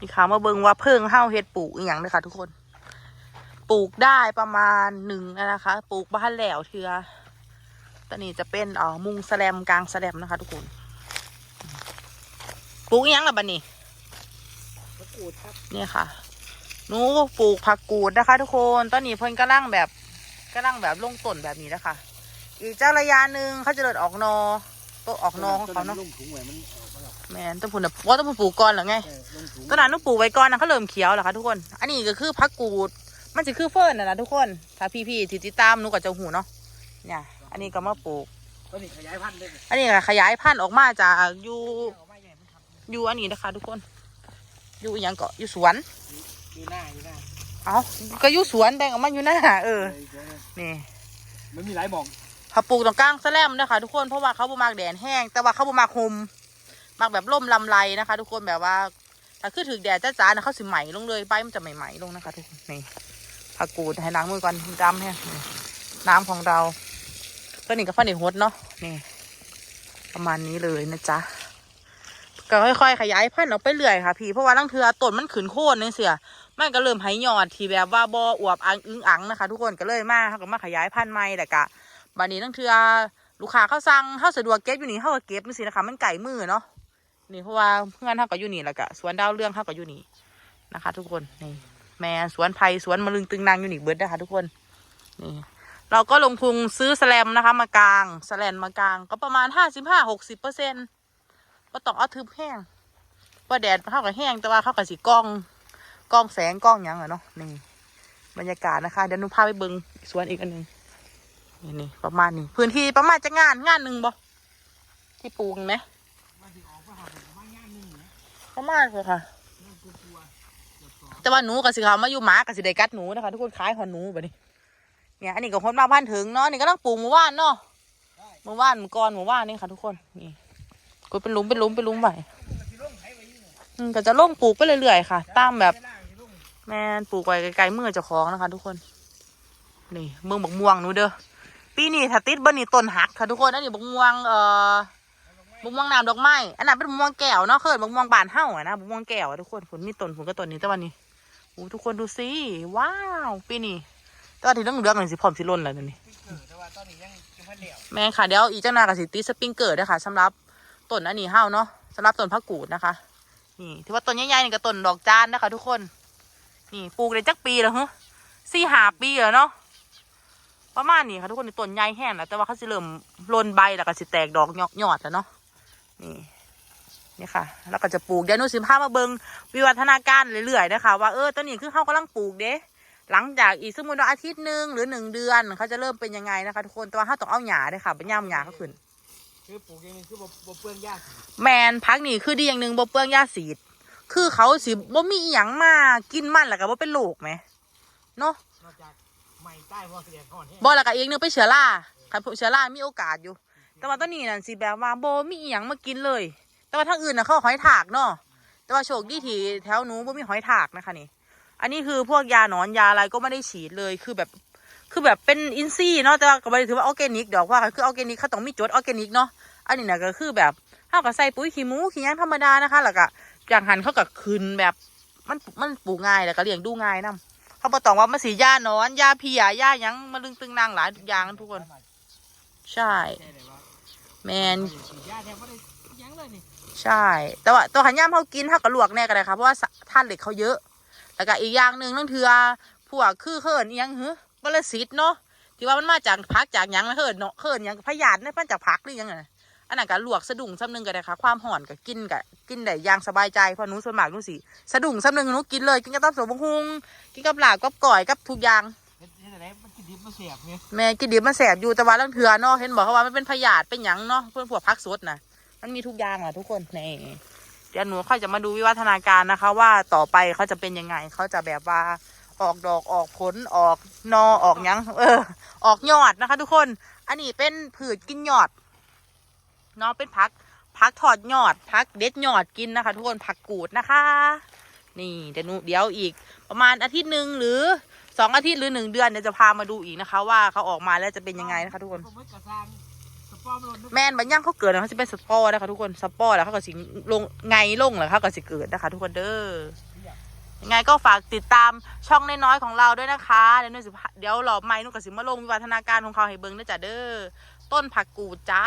นี่ค่ะมาเบิงว่าเพิ่งเฮ้าเฮ็ดปลูกอีหยังเลยค่ะ ทุกคน ปลูกได้ประมาณหนึ่งนะคะ ปลูกบ้านแล้วเทือตอนนี้จะเป็นอ่อมุงแสลมกลางแสลมนะคะ ทุกคน ปลูกอีหยังล่ะบัดนี้มะกรูดครับนี่ค่ะหนูปลูกผักกูดนะคะ ทุกคนตอนนี้เพิ่นกำลังแบบกำลังแบบลงต้นแบบนี้นะคะอีกเจ้าระยะหนึ่งเขาจะเดินออกนอตัวออกนอของเขาเนาะลงถุงไว้มัน แล้วแม่นต้องพูดนะว่าต้องพูดปลูกก่อนเหรอไงเออลงถุงตอนนั้นหนูปลูกไว้ก่อนนะเขาเริ่มเขียวแล้วค่ะทุกคน อันนี้ก็คือผักกูด มันจะคือเฟิร์นนะนะทุกคน ถ้าพี่ๆที่ติดตามหนูก็จะหูเนาะ เนี่ย อันนี้ก็มาปลูกต้นนี้ขยายพันธุ์ได้เลยอันนี้ก็ขยายพันธุ์ออกมาจากอยู่เอาไม้ใหญ่มันทำอยู่อันนี้นะคะ ทุกคน อยู่อหย่างเกาะอยู่สวน อยู่หน้าอยู่หน้าเอาก็อยู่สวนแบ่งออกมาอยู่หน้าเออเดี๋ยวนะนี่ มันมีหลายหม่องเขาปลูกตรงกลางแสลมนะคะทุกคน เพราะว่าเขาบ่มากแดดแห้ง แต่ว่าเขาบ่มากหม มากแบบร่มลำไรนะคะ ทุกคนแบบว่าถ้าคือถึงแดดจ้าๆนะเขาสิไหมลงเลยใบมันจะใหม่ๆลงนะคะทุกคนนี่ผักกูดให้ล้างมือก่อนดำแห้นี่น้ำของเราตัวนี้ก็ฟันเด็ฮดเนาะนี่ ประมาณนี้เลยนะจ๊ะก็ค่อยๆขยายพันธุ์ออกไปเรื่อยค่ะ พี่เพราะว่าลังเทือต้นมันขืนโค่นนี่เสียมันก็เริ่มไหยอดที่แบบว่าบออวบอังอึ้งอังนะคะ ทุกคนก็เลยมาเขาก็มาขยายพันธุ์ใหม่แต่กะบัดนี้ตั้งเทือลูกค้าเขาสั่งเขาสะดวกเก็บอยู่นี่เขาก็เก็บนี่สินะคะมันไก่มือเนาะ นี่เพราะว่าเพื่อนเขาก็อยู่นี่แล้วก็สวนดาวเรื่องเขาก็อยู่นี่นะคะ ทุกคนนี่แม่สวนไผ่สวนมะลึงตึงนางอยู่นี่เบิร์ดนะคะทุกคนนี่เราก็ลงทุนซื้อแสแลมนะคะ มากลางแสแลนมากลาง ก็ประมาณห้าสิบห้าหกสิบเปอร์เซ็นต์ก็ต้องเอาทึบแห้งเพราะแดดเขาก็แห้งแต่ว่าเขาก็สีกล้องกล้องแสงกล้องหยังอะเนาะนี่บรรยากาศนะคะเดี๋ยวนูพาไปเบิงสวนอีกอันหนึ่งนี่นี่ประมาณนี้พื้นที่ประมาณจะงานงานหนึ่งบ่ที่ปลูกไหม ประมาณเลยค่ะ แต่ว่าหนูกับสิเขามาอยู่หมากับสิได้กัดหนูนะคะทุกคนขายหอนหนูแบบนี้ เนี่ยอันนี้ก็คนมาพันถึงเนาะนี่ก็ต้องปลูกหมู่บ้านเนาะหมู่บ้านหมู่กรหมู่บ้านนี่ค่ะทุกคนนี่ก็เป็นลุมเป็นลุมเป็นลุมไปอืมก็จะล่มปลูกไปเรื่อยๆค่ะตามแบบแม่นปลูกไว้ไกลๆเมื่อเจ้าของนะคะ ทุกคน นี่เมืองบักม่วงหนูเด้อปีนี้ถ้าติดเบิ้นี่ต้นหักค่ะทุกคนอันนี้บักม่วงเอ่อ บักม่วงน้ำดอกไม้อันนั้นเป็นบักม่วงแก้วเนาะเคยบักม่วงบานเฮ้าอะนะบักม่วงแก้วอะทุกคนผลมีต้นผลก็ต้นนี้แต่วันนี้โอ้ทุกคนดูสิว้าวปีนี้แต่ว่าที่ต้องเลือกหน่อยสิพร้อมสิล่นแล้วเดี๋ยนี่แต่ว่าตอนนี้ยังยังพันเดียวแม่ค่ะเดี๋ยวอีเจ้าหนากับสิติดสปริงเกอร์ด้วยค่ะสำหรับต้นอันนี้เฮ้าเนาะสำหรับต้นพักกูดนะคะนี่ถือว่าต้นใหญ่ๆนี่ก็ต้นดอกจานนะคะ ทุกคน นี่ปลูกได้จักปีแล้วฮะสี่หาปีแล้วเนาะประมาณนี้ค่ะทุกคนนี่ต้นใหญ่แห้งแล้วแต่ว่าเขาจะเริ่มลนใบแล้วก็สิแตกดอกยอดยอดแล้วเนาะ นี่นี่ค่ะ แล้วก็จะปลูกเดี๋ยวหนูสิพามาเบิงวิวัฒนาการเรื่อยๆนะคะว่าเออต้นนี้คือเขากำลังปลูกเด้หลังจากอีกสมมติว่าอาทิตย์หนึ่งหรือหนึ่งเดือนเขาจะเริ่มเป็นยังไงนะคะทุกคนแต่ว่าเขาต้องเอาหญ้าด้วยค่ะเป็นย่ำหญ้าเขาขึ้นคือปลูกอย่างหนึงคือบ่บ่เปลืองหญ้าสิแมนพักนี่คือดีอย่างหนึ่งบ่เปลืองยาสีด คือเขาสิบ่มีอหยังมากินมันแล้วก็บ่เป็นโรคไหมเนาะนอกจากใหม่ใต้พอเสียก่อนเนี่ยบ่แล้วก็อีกหนึงเป็นเชื้อราคันพวกเชื้อรามีโอกาสอยู่ แต่ว่าตอนนี้นั่นสิแบบว่าโบมีอหยังมากินเลย แต่ว่าทางอื่นน่ะเขาหอยถากเนาะแต่ว่าโชคดีที่แถวหนูบ่มีหอยถากนะคะนี่ อันนี้คือพวกยาหนอนยาอะไรก็ไม่ได้ฉีดเลยคือแบบคือแบบเป็นอินซีย์เนาะแต่ว่าก็ไม่ได้ถือว่าออร์แกนิกดอกว่าคือออร์แกนิกเขาต้องมีจดออร์แกนิกเนาะอันนี้น่ะก็คือแบบเขาก็ใส่ปุ๋ยขี้หมูขี้ยังธรรมดานะคะแล้วก็อย่างหันเขาก็คืนแบบมันมันปลูกง่ายแล้วก็เลี้ยงดูง่ายนํเขาบอกต้องว่ามันสียาหนอนยาเพียยายังมาลึงตึงนางหลายทุกอย่างทุกคน ใช่ แค่ไหนวะแมนฉีดยาแทบไม่ได้หยังเลยนี่ใช่ แต่ว่าตัวขันย่ามเขากินเขาก็ลวกแน่กันเลยค่ะเพราะว่าท่านเหล็กเขาเยอะ แล้วก็อีกอย่างหนึ่งนั่นเถือพวกคือเขินอิหยังหือบรสิตเนาะที่ว่ามันมาจากพักจากหยังนะเขินเนาะเขินหยังพยาธิเนี่ยมันจากพักหรือยังไงอันนั้นก็ลวกสะดุ้งซ้ำหนึงก็ได้ค่ะความห่อนก็กินก็กินได้อย่างสบายใจเพราะหนูส่วนมากหนูสิสะดุ้งซ้ำหนึงหนูกินเลยกินกับตับสมบงฮุงกินกับหลาบกับก่อยกับทุกอย่าง บมันเสียบเนี่ยแม่กินดิบมันแสบอยู่แต่ว่าลังเถือเนาะเห็นบอกเขาว่ามันเป็นพยาธิเป็นหยังเนาะเพื่อนพวกพักสดนะมันมีทุกอย่างอะทุกคนนี่เดี๋ยวหนูค่อยจะมาดูวิวัฒนาการนะคะ ว่าต่อไปเขาจะเป็นยังไงเขาจะแบบว่าออกดอกออกผลออกนอออกหยังเออ ออกยอดนะคะ ทุกคน อันนี้เป็นผืชกินยอดเนาะเป็นพักพักถอดยอดพักเด็ดยอดกินนะคะ ทุกคนผักกูดนะคะ นี่เดี๋ยวหนูเดี๋ยวอีก ประมาณอาทิตย์หนึ่งหรือ สองอาทิตย์หรือหนึ่งเดือนเดี๋ยวจะพามาดูอีกนะคะ ว่าเขาออกมาแล้วจะเป็นยังไงนะคะ ทุกคน ผมไม่กระซังสปฟอร์มหล่นแม่นบัญญังเขาเกิดนะเขาจะเป็นสปอร์นะคะทุกคนสปอร์แล้วเขาก็สิลงไงลงแล้วเขาก็สิเกิดนะคะ ทุกคนเด้อยังไงก็ฝากติดตามช่องน้อยๆของเราด้วยนะคะเดี๋ยวหนุ่ยสิพาเดี๋ยวหลอบไม้นุ่นกับสิมาลงวิวัฒนาการของเขาให้เบิ้งด้วยจ้ะเด้อต้นผักกูดจ้า